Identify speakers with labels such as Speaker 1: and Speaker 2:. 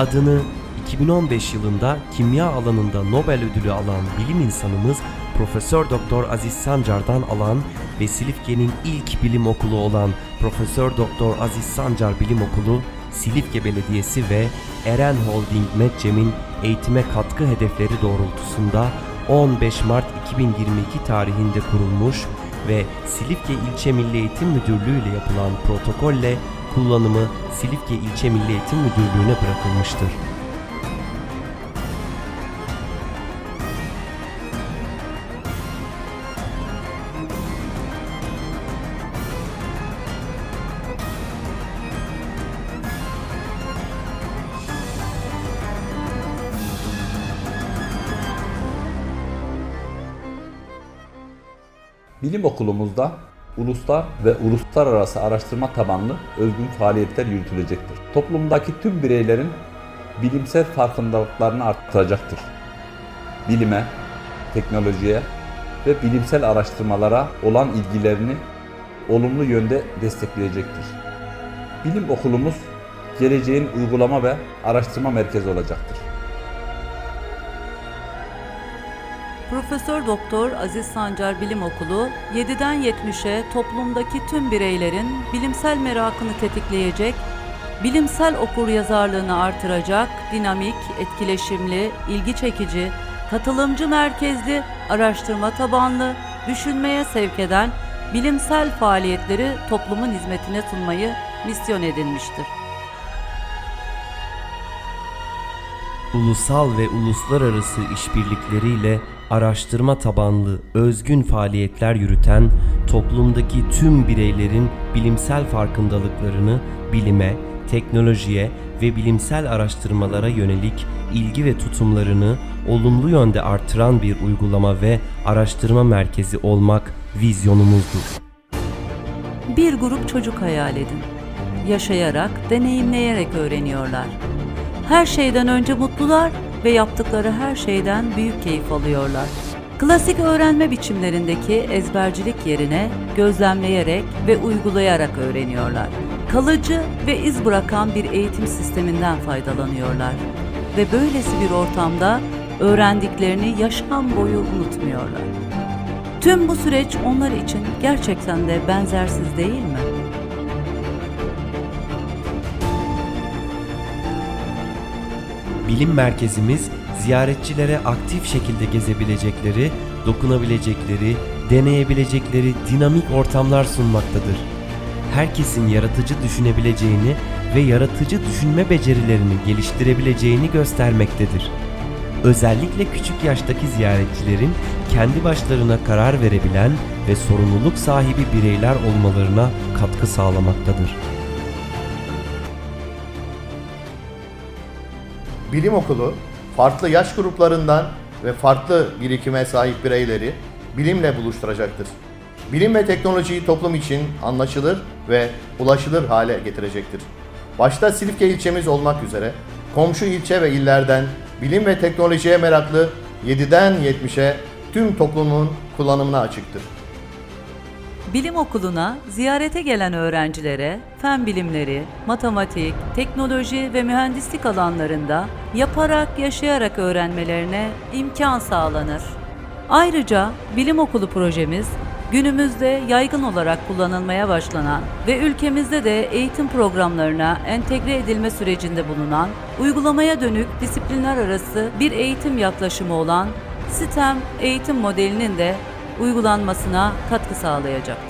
Speaker 1: Adını 2015 yılında kimya alanında Nobel ödülü alan bilim insanımız Profesör Doktor Aziz Sancar'dan alan ve Silifke'nin ilk bilim okulu olan Profesör Doktor Aziz Sancar Bilim Okulu, Silifke Belediyesi ve Eren Holding Medcem'in eğitime katkı hedefleri doğrultusunda 15 Mart 2022 tarihinde kurulmuş ve Silifke İlçe Milli Eğitim Müdürlüğü ile yapılan protokolle kullanımı Silifke İlçe Milli Eğitim Müdürlüğü'ne bırakılmıştır.
Speaker 2: Bilim okulumuzda uluslar ve uluslararası araştırma tabanlı özgün faaliyetler yürütülecektir. Toplumdaki tüm bireylerin bilimsel farkındalıklarını arttıracaktır. Bilime, teknolojiye ve bilimsel araştırmalara olan ilgilerini olumlu yönde destekleyecektir. Bilim okulumuz geleceğin uygulama ve araştırma merkezi olacaktır.
Speaker 3: Profesör Doktor Aziz Sancar Bilim Okulu 7'den 70'e toplumdaki tüm bireylerin bilimsel merakını tetikleyecek, bilimsel okuryazarlığını artıracak, dinamik, etkileşimli, ilgi çekici, katılımcı merkezli, araştırma tabanlı, düşünmeye sevk eden bilimsel faaliyetleri toplumun hizmetine sunmayı misyon edinmiştir.
Speaker 1: Ulusal ve uluslararası işbirlikleriyle araştırma tabanlı özgün faaliyetler yürüten toplumdaki tüm bireylerin bilimsel farkındalıklarını bilime, teknolojiye ve bilimsel araştırmalara yönelik ilgi ve tutumlarını olumlu yönde artıran bir uygulama ve araştırma merkezi olmak vizyonumuzdur.
Speaker 3: Bir grup çocuk hayal edin. Yaşayarak, deneyimleyerek öğreniyorlar. Her şeyden önce mutlular ve yaptıkları her şeyden büyük keyif alıyorlar. Klasik öğrenme biçimlerindeki ezbercilik yerine gözlemleyerek ve uygulayarak öğreniyorlar. Kalıcı ve iz bırakan bir eğitim sisteminden faydalanıyorlar. Ve böylesi bir ortamda öğrendiklerini yaşam boyu unutmuyorlar. Tüm bu süreç onlar için gerçekten de benzersiz değil mi?
Speaker 1: Bilim merkezimiz ziyaretçilere aktif şekilde gezebilecekleri, dokunabilecekleri, deneyebilecekleri dinamik ortamlar sunmaktadır. Herkesin yaratıcı düşünebileceğini ve yaratıcı düşünme becerilerini geliştirebileceğini göstermektedir. Özellikle küçük yaştaki ziyaretçilerin kendi başlarına karar verebilen ve sorumluluk sahibi bireyler olmalarına katkı sağlamaktadır.
Speaker 4: Bilim okulu farklı yaş gruplarından ve farklı birikime sahip bireyleri bilimle buluşturacaktır. Bilim ve teknolojiyi toplum için anlaşılır ve ulaşılır hale getirecektir. Başta Silifke ilçemiz olmak üzere komşu ilçe ve illerden bilim ve teknolojiye meraklı 7'den 70'e tüm toplumun kullanımına açıktır.
Speaker 3: Bilim okuluna ziyarete gelen öğrencilere fen bilimleri, matematik, teknoloji ve mühendislik alanlarında yaparak, yaşayarak öğrenmelerine imkan sağlanır. Ayrıca bilim okulu projemiz günümüzde yaygın olarak kullanılmaya başlanan ve ülkemizde de eğitim programlarına entegre edilme sürecinde bulunan, uygulamaya dönük disiplinler arası bir eğitim yaklaşımı olan STEM eğitim modelinin de uygulanmasına katkı sağlayacaktır.